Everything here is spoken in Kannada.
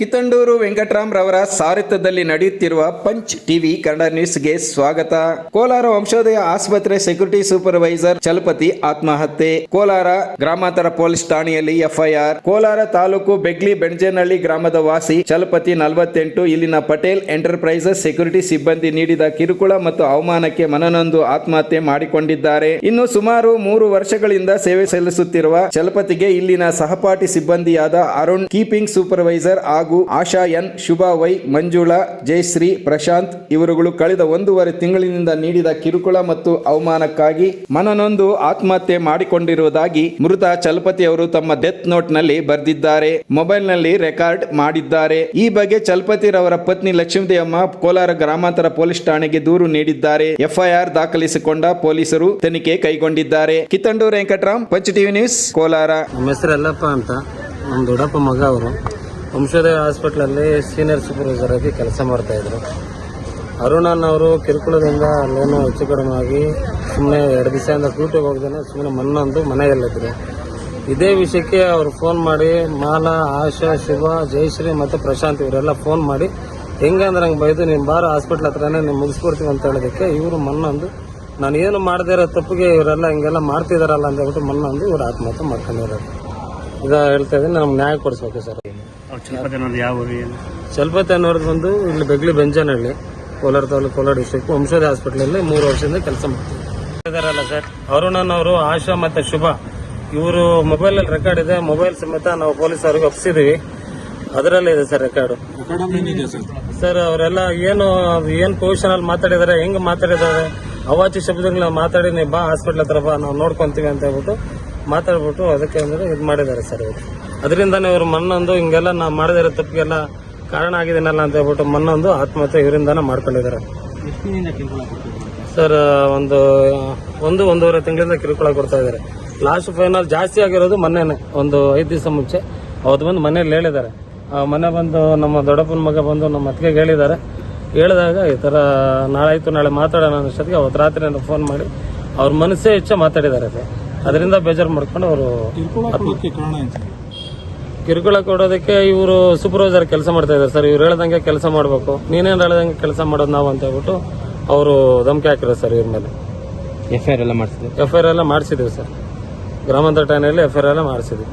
ಕಿತ್ತಂಡೂರು ವೆಂಕಟರಾಮ್ ರವರ ಸಾರಥ್ಯದಲ್ಲಿ ನಡೆಯುತ್ತಿರುವ ಪಂಚ್ ಟಿವಿ ಕನ್ನಡ ನ್ಯೂಸ್ಗೆ ಸ್ವಾಗತ. ಕೋಲಾರ ವಂಶೋದಯ ಆಸ್ಪತ್ರೆ ಸೆಕ್ಯೂರಿಟಿ ಸೂಪರ್ವೈಸರ್ ಚಲಪತಿ ಆತ್ಮಹತ್ಯೆ. ಕೋಲಾರ ಗ್ರಾಮಾಂತರ ಪೊಲೀಸ್ ಠಾಣೆಯಲ್ಲಿ ಎಫ್ಐಆರ್. ಕೋಲಾರ ತಾಲೂಕು ಬೆಗ್ಲಿ ಬೆಣಜೇನಹಳ್ಳಿ ಗ್ರಾಮದ ವಾಸಿ ಚಲಪತಿ ನಲವತ್ತೆಂಟು, ಇಲ್ಲಿನ ಪಟೇಲ್ ಎಂಟರ್ಪ್ರೈಸಸ್ ಸೆಕ್ಯೂರಿಟಿ ಸಿಬ್ಬಂದಿ ನೀಡಿದ ಕಿರುಕುಳ ಮತ್ತು ಅವಮಾನಕ್ಕೆ ಮನನೊಂದು ಆತ್ಮಹತ್ಯೆ ಮಾಡಿಕೊಂಡಿದ್ದಾರೆ. ಇನ್ನು ಸುಮಾರು ಮೂರು ವರ್ಷಗಳಿಂದ ಸೇವೆ ಸಲ್ಲಿಸುತ್ತಿರುವ ಚಲಪತಿಗೆ ಇಲ್ಲಿನ ಸಹಪಾಠಿ ಸಿಬ್ಬಂದಿಯಾದ ಅರುಣ್ ಕೀಪಿಂಗ್ ಸೂಪರ್ವೈಸರ್ ಹಾಗೂ ಆಶಾ ಎನ್, ಶುಭಾ ವೈ, ಮಂಜುಳಾ, ಜಯಶ್ರೀ, ಪ್ರಶಾಂತ್ ಇವರುಗಳು ಕಳೆದ ಒಂದೂವರೆ ತಿಂಗಳಿನಿಂದ ನೀಡಿದ ಕಿರುಕುಳ ಮತ್ತು ಅವಮಾನಕ್ಕಾಗಿ ಮನನೊಂದು ಆತ್ಮಹತ್ಯೆ ಮಾಡಿಕೊಂಡಿರುವುದಾಗಿ ಮೃತ ಚಲಪತಿ ಅವರು ತಮ್ಮ ಡೆತ್ ನೋಟ್ನಲ್ಲಿ ಬರೆದಿದ್ದಾರೆ. ಮೊಬೈಲ್ನಲ್ಲಿ ರೆಕಾರ್ಡ್ ಮಾಡಿದ್ದಾರೆ. ಈ ಬಗ್ಗೆ ಚಲಪತಿ ರವರ ಪತ್ನಿ ಲಕ್ಷ್ಮೀದೇವಮ್ಮ ಕೋಲಾರ ಗ್ರಾಮಾಂತರ ಪೊಲೀಸ್ ಠಾಣೆಗೆ ದೂರು ನೀಡಿದ್ದಾರೆ. ಎಫ್ಐಆರ್ ದಾಖಲಿಸಿಕೊಂಡ ಪೊಲೀಸರು ತನಿಖೆ ಕೈಗೊಂಡಿದ್ದಾರೆ. ಕಿತ್ತಂಡೂರು ವೆಂಕಟರಾಮ್, ಪಂಚ ಟಿವಿ ನ್ಯೂಸ್, ಕೋಲಾರ. ನಮ್ಮ ಹೆಸರು ಅಂತ? ನಮ್ಮ ದೊಡ್ಡಪ್ಪ ಮಗ ಅವರು. ವಂಶೋದಯ ಹಾಸ್ಪಿಟ್ಲಲ್ಲಿ ಸೀನಿಯರ್ ಸೂಪರ್ವೈಸರ್ ಆಗಿ ಕೆಲಸ ಮಾಡ್ತಾ ಇದ್ರು. ಅರುಣನ್ ಅವರು ಕಿರುಕುಳದಿಂದ ಅಲ್ಲೇನೋ ಹೆಚ್ಚು ಕಡಿಮೆ ಆಗಿ ಸುಮ್ಮನೆ ಎರಡು ದಿವಸದಿಂದ ಡ್ಯೂಟಿಗೆ ಹೋಗ್ದೇನೆ ಸುಮ್ಮನೆ ಮನ್ನೊಂದು ಮನೆಯಲ್ಲಿದ್ದರು ಇದೇ ವಿಷಯಕ್ಕೆ ಅವರು ಫೋನ್ ಮಾಡಿ, ಮಾಲಾ, ಆಶಾ, ಶಿವ, ಜಯಶ್ರೀ ಮತ್ತು ಪ್ರಶಾಂತ್ ಇವರೆಲ್ಲ ಫೋನ್ ಮಾಡಿ ಹೆಂಗಂದ್ರೆ ಹಂಗೆ ಬೈದು ನಿಮ್ಮ ಬಾರ ಹಾಸ್ಪಿಟ್ಲ್ ಹತ್ರನೇ ನೀವು ಮುಗಿಸ್ಕೊಡ್ತೀವಿ ಅಂತ ಹೇಳೋದಕ್ಕೆ ಇವರು ಮನ್ನೊಂದು, ನಾನು ಏನು ಮಾಡದೇ ಇರೋ ತಪ್ಪಿಗೆ ಇವರೆಲ್ಲ ಹಿಂಗೆಲ್ಲ ಮಾಡ್ತಿದಾರಲ್ಲ ಅಂತ ಹೇಳ್ಬಿಟ್ಟು ಮನ್ನೊಂದು ಇವ್ರು ಆತ್ಮಹತ್ಯೆ ಮಾಡ್ಕೊಂಡಿರೋದು. ಇದ ಹೇಳ್ತಾ ಇದ್ದೀನಿ ನಮ್ಗೆ ನ್ಯಾಯ ಕೊಡಿಸ್ಬೇಕು ಸರ್. ಚಲಪತಿ ಅನ್ನೋರ್ದು ಬಂದು ಇಲ್ಲಿ ಬೆಗ್ಲಿ ಬೆಂಜನಹಳ್ಳಿ ಕೋಲಾರ ತಾಲೂಕು ಕೋಲಾರ ಡಿಸ್ಟ್ರಿಕ್ಟ್ ವಂಶೋದಯ ಹಾಸ್ಪಿಟ್ಲಲ್ಲಿ ಮೂರು ವರ್ಷದಿಂದ ಕೆಲಸ ಮಾಡ್ತಾರೆ ಇದಾರಲ್ಲ ಸರ್ ಅರುಣನ್ ಅವರು ಆಶಾ ಮತ್ತೆ ಶುಭ ಇವರು ಮೊಬೈಲ್ ಅಲ್ಲಿ ರೆಕಾರ್ಡ್ ಇದೆ ಮೊಬೈಲ್ ಸಮೇತ ನಾವು ಪೊಲೀಸ್ ಅವ್ರಿಗೆ ಒಪ್ಸಿದೀವಿ. ಅದರಲ್ಲೇ ಇದೆ ಸರ್ ರೆಕಾರ್ಡ್ ಸರ್ ಅವರೆಲ್ಲ ಏನು ಏನು ಪೊಸಿಷನ್ ಅಲ್ಲಿ ಮಾತಾಡಿದಾರೆ ಹೆಂಗ್ ಮಾತಾಡಿದಾರೆ ಅವಾಚಿ ಶಬ್ದಗಳನ್ನ ಮಾತಾಡಿ ನೀವು ಬಾ ಹಾಸ್ಪಿಟ್ಲ್ ಹತ್ರ ಬಾ ನಾವು ನೋಡ್ಕೊಂತೀವಿ ಅಂತ ಹೇಳ್ಬಿಟ್ಟು ಮಾತಾಡ್ಬಿಟ್ಟು ಅದಕ್ಕೆ ಅಂದ್ರೆ ಇದು ಮಾಡಿದ್ದಾರೆ ಸರ್ ಇವರು. ಅದರಿಂದಾನೇ ಇವರು ಮನ್ನೊಂದು ಹಿಂಗೆಲ್ಲ ನಾವು ಮಾಡಿದಾರೆ ತಪ್ಪಿಗೆಲ್ಲ ಕಾರಣ ಆಗಿದ್ದೀನಲ್ಲ ಅಂತ ಹೇಳ್ಬಿಟ್ಟು ಮನ್ನೊಂದು ಆತ್ಮಹತ್ಯೆ ಇವರಿಂದನೇ ಮಾಡ್ಕೊಂಡಿದ್ದಾರೆ. ಸರ್ ಒಂದು ಒಂದು ಒಂದೂವರೆ ತಿಂಗಳಿಂದ ಕಿರುಕುಳ ಕೊಡ್ತಾ ಇದ್ದಾರೆ. ಲಾಸ್ಟ್ ಫೈನಲ್ ಜಾಸ್ತಿ ಆಗಿರೋದು ಮೊನ್ನೆನೆ ಒಂದು ಐದು ದಿವಸ ಮುಂಚೆ. ಅವತ್ತು ಬಂದು ಮನೇಲಿ ಹೇಳಿದ್ದಾರೆ. ಆ ಮನೆ ಬಂದು ನಮ್ಮ ದೊಡ್ಡಪ್ಪನ ಮಗ ಬಂದು ನಮ್ಮ ಅತ್ತಿಗೆ ಹೇಳಿದ್ದಾರೆ. ಹೇಳಿದಾಗ ಈ ಥರ ನಾಳೆ ಆಯ್ತು ನಾಳೆ ಮಾತಾಡೋಣ ಅನ್ನೋಷ್ಟೊತ್ತಿಗೆ ಅವತ್ತು ರಾತ್ರಿ ಫೋನ್ ಮಾಡಿ ಅವ್ರ ಮನಸ್ಸೇ ಹೆಚ್ಚು ಮಾತಾಡಿದ್ದಾರೆ ಸರ್. ಅದರಿಂದ ಬೇಜಾರು ಮಾಡ್ಕೊಂಡು ಅವರು ಕಿರುಕುಳ ಕೊಡೋದಕ್ಕೆ ಇವರು ಸೂಪರ್ವೈಸರ್ ಕೆಲಸ ಮಾಡ್ತಾ ಇದ್ದಾರೆ ಸರ್. ಇವ್ರು ಹೇಳ್ದಂಗೆ ಕೆಲಸ ಮಾಡಬೇಕು. ನೀನೇನು ಹೇಳ್ದಂಗೆ ಕೆಲಸ ಮಾಡೋದು ನಾವು ಅಂತ ಹೇಳ್ಬಿಟ್ಟು ಅವರು ಧಮಕಿ ಹಾಕಿರೋ ಸರ್ ಇವ್ರ ಮೇಲೆ. ಎಫ್ ಐ ಆರ್ ಎಲ್ಲ ಮಾಡಿಸಿದ್ವಿ ಎಫ್ ಐ ಆರ್ ಎಲ್ಲ ಮಾಡಿಸಿದ್ವಿ ಸರ್. ಗ್ರಾಮಾಂತರ ಠಾಣೆಯಲ್ಲಿ ಎಫ್ ಐ ಆರ್ ಎಲ್ಲ ಮಾಡಿಸಿದ್ವಿ.